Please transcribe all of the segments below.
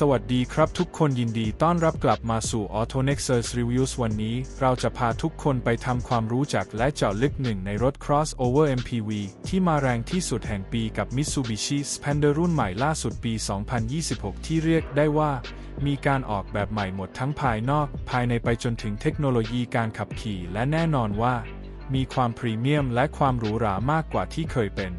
สวัสดีครับทุกคนยินดีต้อนรับกลับมาสู่ Auto Nexus Reviews วันนี้ เราจะพาทุกคนไปทำความรู้จักและเจาะลึกหนึ่งในรถ Crossover MPV ที่มาแรงที่สุดแห่งปีกับ Mitsubishi Xpander รุ่นใหม่ล่าสุดปี 2026 ที่เรียกได้ว่า มีการออกแบบใหม่หมดทั้งภายนอก ภายในไปจนถึงเทคโนโลยีการขับขี่และแน่นอนว่า มีความพรีเมียมและความหรูหรามากกว่าที่เคยเป็น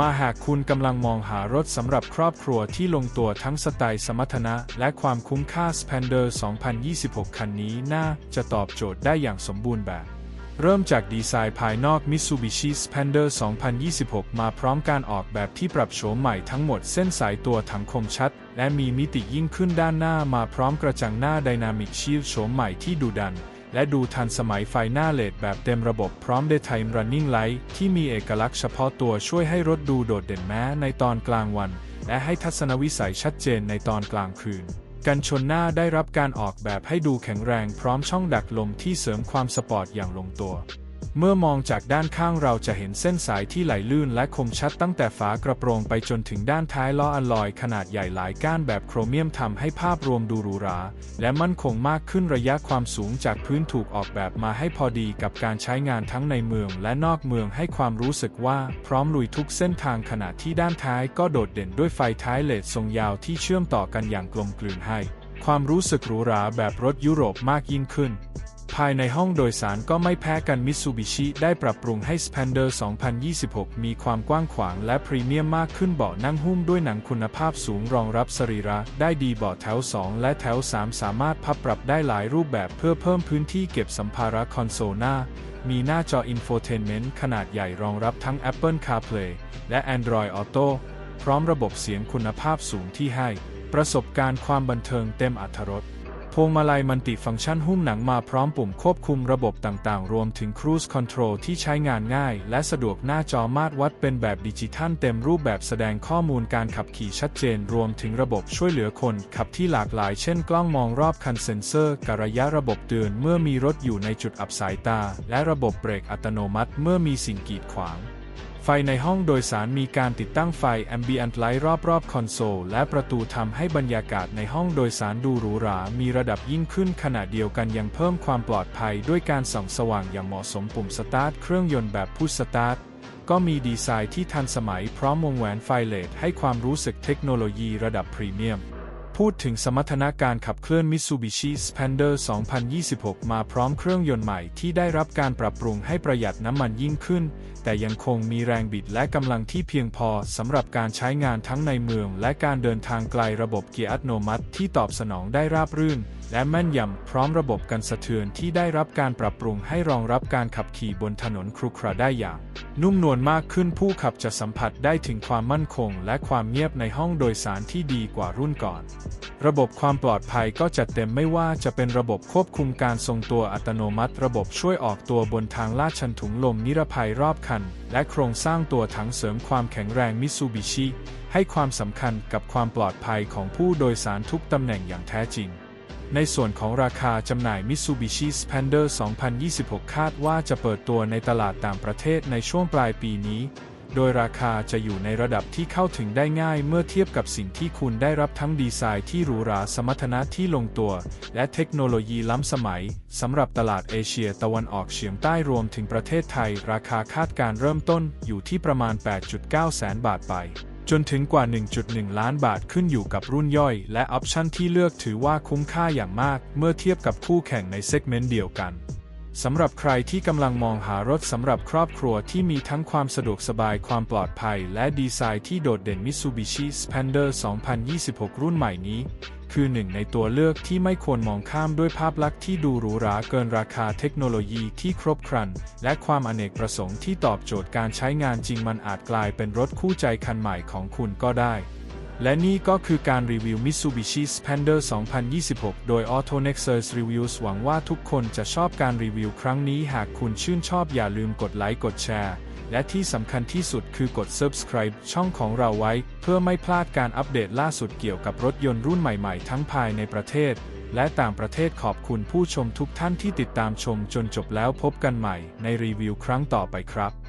มาหากคุณกำลังมองหารถสำหรับครอบครัวที่ลงตัวทั้งสไตล์สมรรถนะและความคุ้มค่า Spander 2026 คันนี้น่าจะตอบโจทย์ได้อย่างสมบูรณ์แบบ เริ่มจากดีไซน์ภายนอก Mitsubishi Xpander 2026 มาพร้อมการออกแบบที่ปรับโฉมใหม่ทั้งหมดเส้นสายตัวถังคมชัด และมีมิติยิ่งขึ้นด้านหน้ามาพร้อมกระจังหน้า Dynamic Shield โฉมใหม่ที่ดุดัน และดูทันสมัยไฟหน้าเลดแบบเต็มระบบพร้อมได้ไทม์รันนิ่งไลท์ที่มีเอกลักษณ์เฉพาะตัวช่วยให้รถดูโดดเด่นแม้ในตอนกลางวัน และให้ทัศนวิสัยชัดเจนในตอนกลางคืนกันชนหน้าได้รับการออกแบบให้ดูแข็งแรงพร้อมช่องดักลมที่เสริมความสปอร์ตอย่างลงตัว เมื่อมองจากด้านข้างเราจะเห็นเส้นสายที่ไหลลื่นและคมชัดตั้งแต่ฝากระโปรงไปจนถึงด้านท้ายล้ออัลลอยขนาดใหญ่หลายก้านแบบโครเมียมทำให้ภาพรวมดูหรูหรา และมั่นคงมากขึ้นระยะความสูงจากพื้นถูกออกแบบมาให้พอดีกับการใช้งานทั้งในเมืองและนอกเมืองให้ความรู้สึกว่าพร้อมลุยทุกเส้นทางขณะที่ด้านท้ายก็โดดเด่นด้วยไฟท้ายเลดทรงยาวที่เชื่อมต่อกันอย่างกลมกลืนให้ ความรู้สึกหรูหราแบบรถยุโรปมากยิ่งขึ้น ภายในห้องโดยสารก็ไม่แพ้กัน Mitsubishi ได้ปรับปรุงให้ Xpander 2026 มีความกว้างขวางและพรีเมียมมากขึ้นเบาะนั่งหุ้มด้วยหนังคุณภาพสูงรองรับสรีระ ได้ดีเบาะแถว 2 และแถว 3 สามารถพับปรับได้หลายรูปแบบเพื่อเพิ่มพื้นที่เก็บสัมภาระคอนโซลหน้า มีหน้าจอ Infotainment ขนาดใหญ่รองรับทั้ง Apple CarPlay และ Android Auto พร้อมระบบเสียงคุณภาพสูงที่ให้ ประสบการณ์ความบันเทิงเต็มอรรถรส พวงมาลัยมัลติฟังก์ชันหุ้มหนังมาพร้อมปุ่มควบคุมระบบต่างๆ รวมถึง Cruise Control ที่ใช้งานง่าย และสะดวกหน้าจอมาตรวัดเป็นแบบดิจิทัลเต็มรูปแบบแสดงข้อมูลการขับขี่ชัดเจน รวมถึงระบบช่วยเหลือคน ขับที่หลากหลายเช่นกล้องมองรอบคันเซ็นเซอร์การะยะระบบเตือนเมื่อมีรถอยู่ในจุดอับสายตา และระบบเบรกอัตโนมัติเมื่อมีสิ่งกีดขวาง ไฟในห้องโดยสารมีการติดตั้งไฟ Ambient Light รอบๆ คอนโซลและประตูทำให้บรรยากาศในห้องโดยสารดูหรูหรา มีระดับยิ่งขึ้นขณะเดียวกันยังเพิ่มความปลอดภัยด้วยการส่องสว่างอย่างเหมาะสมปุ่มสตาร์ทเครื่องยนต์แบบพุชสตาร์ทก็มีดีไซน์ที่ทันสมัยพร้อมวงแหวนไฟเลดให้ความรู้สึกเทคโนโลยีระดับพรีเมียม พูดถึงสมรรถนะการขับเคลื่อน Mitsubishi Xpander 2026 มาพร้อมเครื่องยนต์ใหม่ที่ได้รับการปรับปรุงให้ประหยัดน้ำมันยิ่งขึ้น แต่ยังคงมีแรงบิดและกำลังที่เพียงพอสำหรับการใช้งานทั้งในเมืองและการเดินทางไกลระบบเกียร์อัตโนมัติที่ตอบสนองได้ราบรื่น และแม่นยำพร้อมระบบกันสะเทือนที่ได้รับการปรับปรุงให้รองรับการขับขี่บนถนนครุขระได้อย่าง นุ่มนวลมากขึ้นผู้ขับจะสัมผัสได้ถึงความมั่นคง และความเงียบในห้องโดยสารที่ดีกว่ารุ่นก่อน ระบบความปลอดภัยก็จัดเต็มไม่ว่าจะเป็นระบบควบคุมการทรงตัวอัตโนมัติ ระบบช่วยออกตัวบนทางลาดชันถุงลมนิรภัยรอบคัน และโครงสร้างตัวถังเสริมความแข็งแรงมิซูบิชิให้ความสำคัญกับความปลอดภัยของผู้โดยสารทุกตำแหน่งอย่างแท้จริง ในส่วนของราคาจำหน่าย Mitsubishi Xpander 2026 คาดว่าจะเปิดตัวในตลาดต่างประเทศในช่วงปลายปีนี้ โดยราคาจะอยู่ในระดับที่เข้าถึงได้ง่ายเมื่อเทียบกับสิ่งที่คุณได้รับทั้งดีไซน์ที่หรูหราสมรรถนะที่ลงตัว และเทคโนโลยีล้ำสมัยสำหรับตลาดเอเชียตะวันออกเฉียงใต้รวมถึงประเทศไทย ราคาคาดการเริ่มต้นอยู่ที่ประมาณ 8.9 แสนบาทไป จนถึงกว่า 1.1 ล้านบาทขึ้นอยู่กับรุ่นย่อย และออปชันที่เลือกถือว่าคุ้มค่าอย่างมาก เมื่อเทียบกับคู่แข่งในเซกเมนต์เดียวกันสำหรับใครที่กำลังมองหารถสำหรับครอบครัวที่มีทั้งความสะดวกสบายความปลอดภัย และดีไซน์ที่โดดเด่น Mitsubishi Xpander 2026 รุ่นใหม่นี้ คือหนึ่งในตัวเลือกที่ไม่ควรมองข้ามด้วยภาพลักษณ์ที่ดูหรูหราเกินราคาเทคโนโลยีที่ครบครัน และความอเนกประสงค์ที่ตอบโจทย์การใช้งานจริงมันอาจกลายเป็นรถคู่ใจคันใหม่ของคุณก็ได้และนี่ก็คือการรีวิว Mitsubishi Xpander 2026 โดย Auto Nexus Reviews หวังว่าทุกคนจะชอบการรีวิวครั้งนี้ หากคุณชื่นชอบอย่าลืมกดไลค์ กดแชร์ และที่สำคัญที่สุดคือกด Subscribe ช่องของเราไว้ เพื่อไม่พลาดการอัปเดตล่าสุดเกี่ยวกับรถยนต์รุ่นใหม่ๆ ทั้งภายในประเทศ และต่างประเทศขอบคุณผู้ชมทุกท่านที่ติดตามชมจนจบแล้วพบกันใหม่ในรีวิวครั้งต่อไปครับ